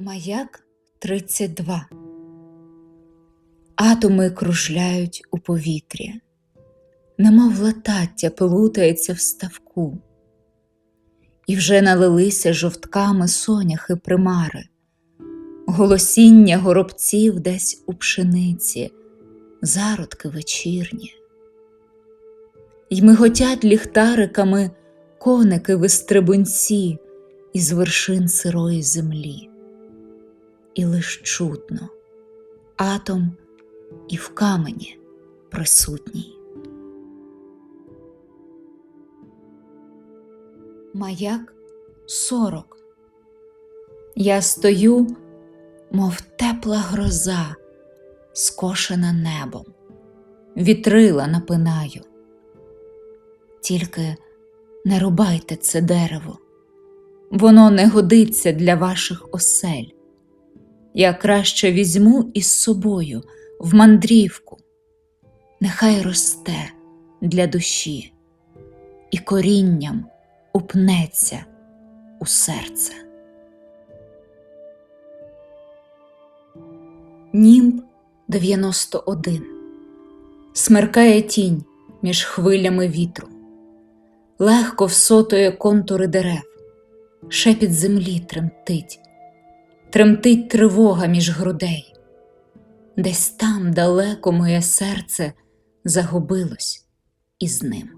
Маяк 32 Атоми кружляють у повітрі, немов латаття плутається в ставку, і вже налилися жовтками соняхи примари, голосіння горобців десь у пшениці, зародки вечірні. Й миготять ліхтариками коники вистрибунці із вершин сирої землі і лиш чутно атом і в камені присутній. Маяк сорок. Я стою, мов тепла гроза, скошена небом, вітрила напинаю. Тільки не рубайте це дерево, воно не годиться для ваших осель я краще візьму із собою в мандрівку, нехай росте для душі і корінням упнеться у серце. Німб 91 Смеркає тінь між хвилями вітру, легко всотує контури дерев, шепіт землі тремтить тремтить тривога між грудей, десь там далеко моє серце загубилось із ним.